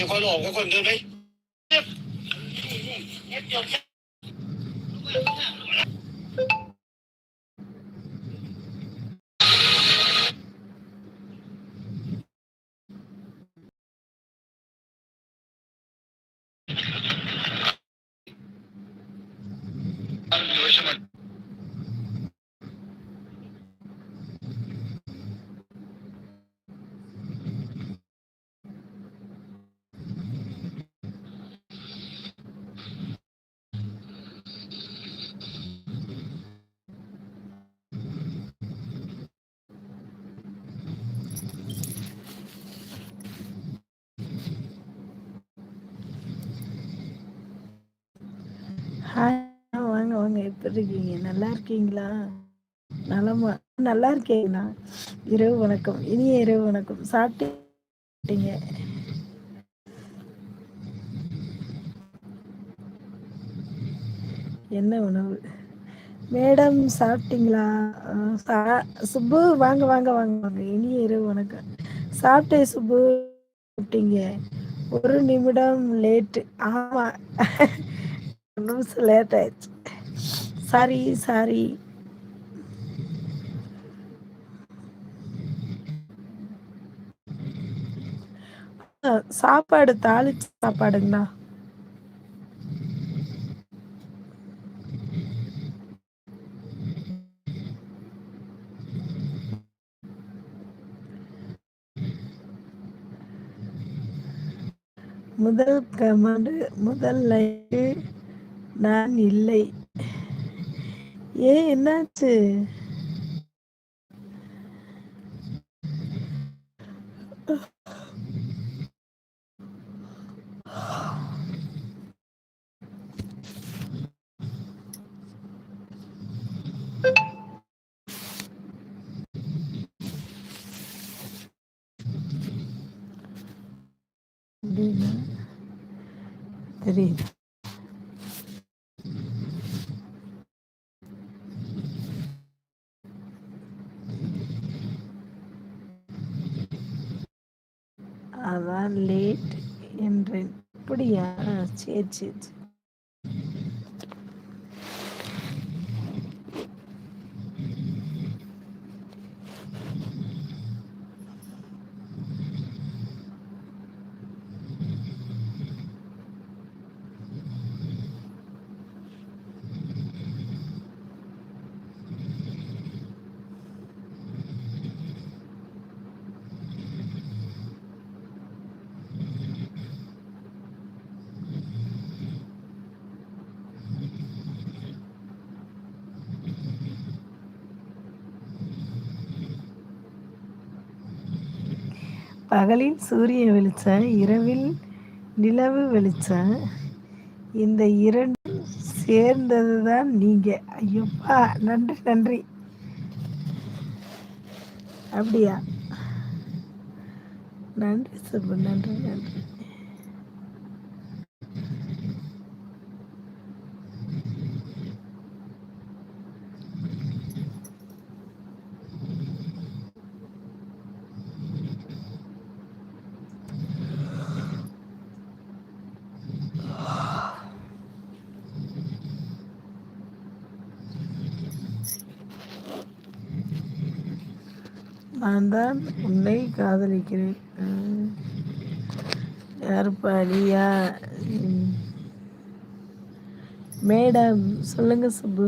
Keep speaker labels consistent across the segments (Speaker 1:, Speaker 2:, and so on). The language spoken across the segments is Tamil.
Speaker 1: จะคนออกก็คนเดินไหมอันนใช่ไหม எப்படி இருக்கீங்க நல்லா இருக்கீங்களா நலமா நல்லா இருக்கீங்களா இரவு வணக்கம் இனிய இரவு வணக்கம் சாப்பிட்டீங்க என்ன உணவு மேடம் சாப்பிட்டீங்களா சுப்பு வாங்க வாங்க வாங்க வாங்க இனிய இரவு வணக்கம் சாப்பிட்டேன் சுப்பு சாப்பிட்டீங்க ஒரு நிமிடம் லேட்டு ஒரு நிமிஷம் லேட் ஆயிடுச்சு சரி சரி சாப்பாடு தாளிச்சு சாப்பாடுங்களா முதல் கமாண்டு முதல் லைக்கு நான் இல்லை E aí, Nath? Querida. edges பகலில் சூரிய வெளிச்ச இரவில் நிலவு வெளிச்ச இந்த இரண்டும் சேர்ந்தது தான் நீங்கள் ஐயோப்பா நன்றி நன்றி அப்படியா நன்றி சொல்லு நன்றி நன்றி நான் தான் உன்னை காதலிக்கிறேன் யாருப்பா அலியா மேடம் சொல்லுங்கள் சுப்பு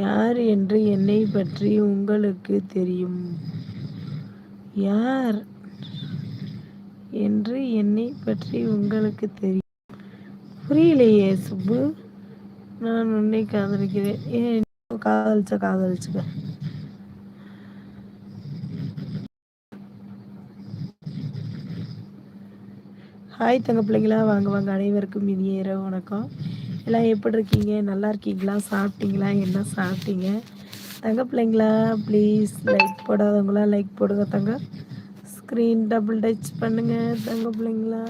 Speaker 1: யார் என்று என்னை பற்றி உங்களுக்கு தெரியும் யார் என்று என்னை பற்றி உங்களுக்கு தெரியும் புரியலையே சுப்பு நான் உன்னை காதலிக்கிறேன் ஏன் காதலிச்ச காதலிச்சுக்க ஹாய் தங்க பிள்ளைங்களா வாங்க வாங்க அனைவருக்கும் இனிய இரவு வணக்கம் எல்லாம் எப்படி இருக்கீங்க நல்லா இருக்கீங்களா சாப்பிட்டீங்களா என்ன சாப்பிட்டீங்க தங்க பிள்ளைங்களா ப்ளீஸ் லைக் போடாதவங்களாம் லைக் போடுங்க தங்க ஸ்க்ரீன் டபுள் டச் பண்ணுங்கள் தங்க பிள்ளைங்களா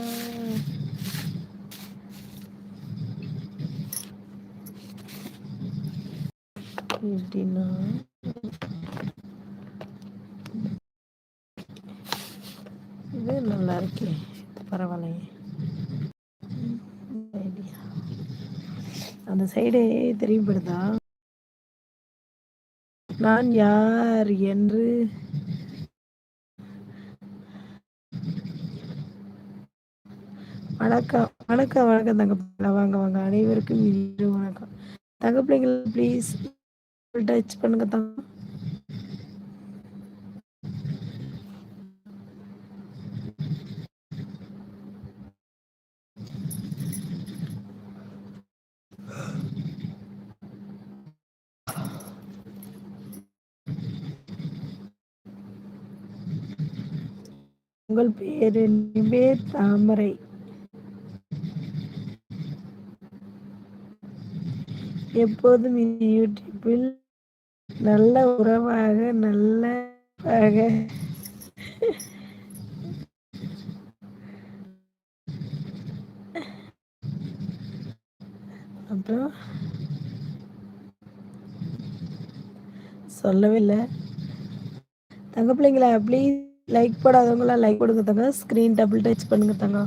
Speaker 1: எப்படின்னா இது நல்லா இருக்கே பரவாயில்லையே அந்த தெரியும் தெரியப்படுதா நான் யார் என்று வணக்கம் வணக்கம் வணக்கம் தங்கப்பிள்ளை வாங்க வாங்க அனைவருக்கும் வணக்கம் தங்கப்பிள்ளைங்களை ப்ளீஸ் டச் பண்ணுங்க தான் உங்கள் பேரு நிவேர் தாமரை எப்போதும் யூடியூப்பில் நல்ல உறவாக நல்ல அப்புறம் சொல்லவே தங்க பிள்ளைங்களா ப்ளீஸ் லைக் போடாதவங்களாம் லைக் கொடுங்க தங்க ஸ்க்ரீன் டபுள் டச் பண்ணுங்க தங்க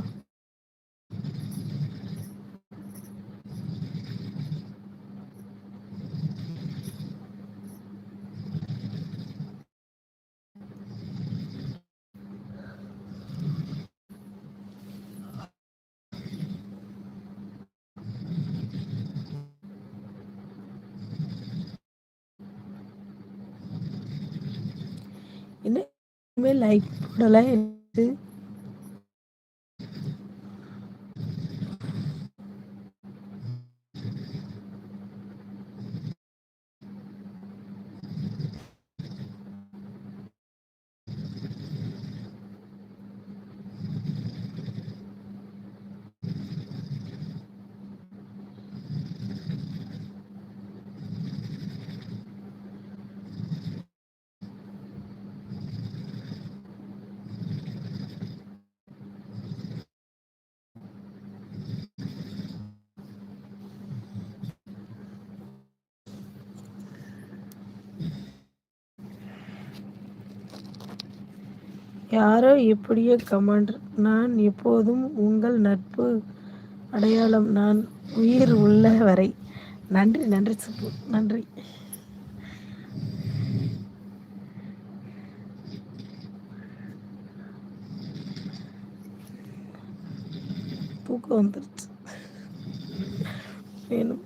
Speaker 1: में लाइक डाला है யாரோ எப்படியோ கமாண்ட் நான் எப்போதும் உங்கள் நட்பு அடையாளம் நான் உயிர் உள்ள வரை நன்றி நன்றி சுப்பு நன்றி தூக்கம் வந்துருச்சு வேணும்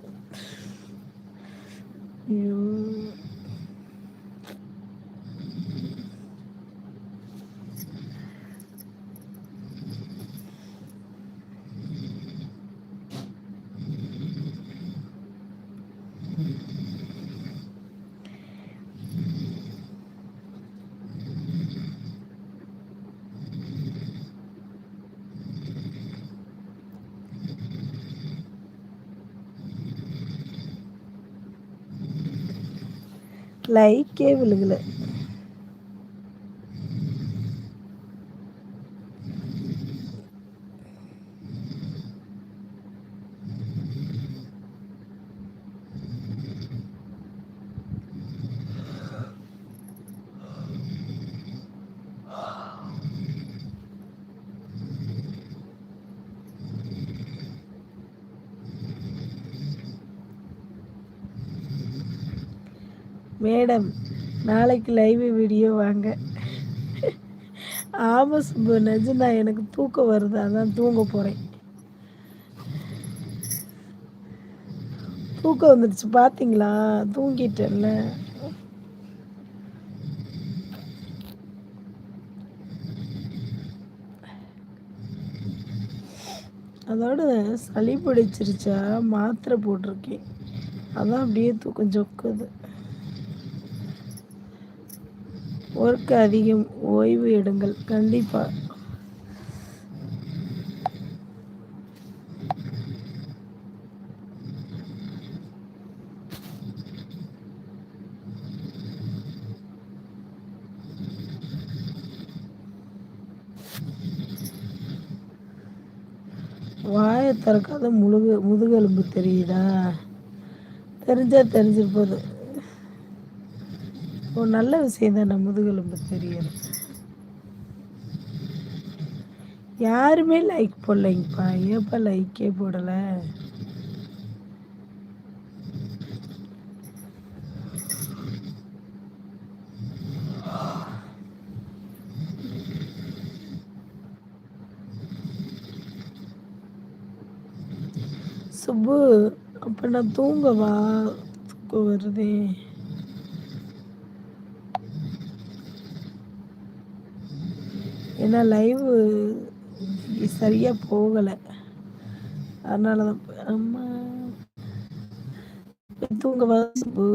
Speaker 1: ஐயோ లైకే వెలుగులు மேடம் நாளைக்கு லைவ் வீடியோ வாங்க ஆமாம் சுப்பு நஜினா எனக்கு தூக்கம் வருது அதான் தூங்க போகிறேன் தூக்கம் வந்துடுச்சு பார்த்தீங்களா தூங்கிட்டேன்ல அதோட சளி பிடிச்சிருச்சா மாத்திரை போட்டிருக்கேன் அதான் அப்படியே தூக்கம் சொக்குது ஒர்க் அதிகம் ஓய்வு எடுங்கள் கண்டிப்பா வாயை திறக்காத முழுக முதுகெலும்பு தெரியுதா தெரிஞ்சா தெரிஞ்சிருப்பது ஒரு நல்ல விஷயம் தான் நம்ம முதுகெலும்பு தெரியணும் யாருமே லைக் போடலைங்கப்பா ஏப்பா லைக்கே போடலை சுப்பு அப்போ நான் தூங்கவா வருதே ஏன்னா லைவு சரியாக போகலை அதனால தான் அம்மா தூங்க வாசப்பு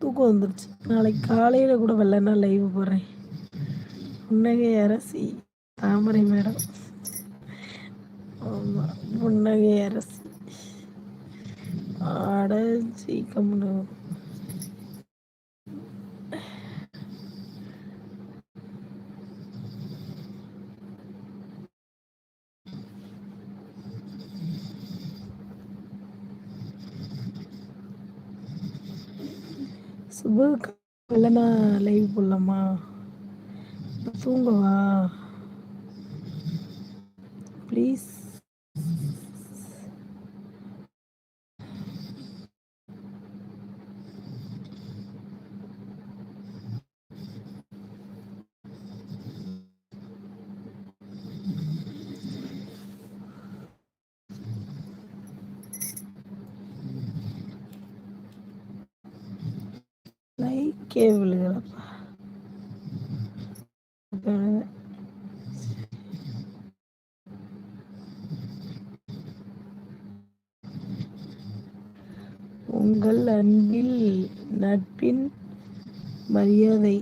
Speaker 1: தூக்கம் வந்துடுச்சு நாளைக்கு காலையில் கூட வரலன்னா லைவ் போடுறேன் புன்னகை அரசி தாமரை மேடம் ஆமாம் புன்னகை அரசி அட சீக்கிரம் lá. Please. Like, give அன்பில் நட்பின் மரியாதை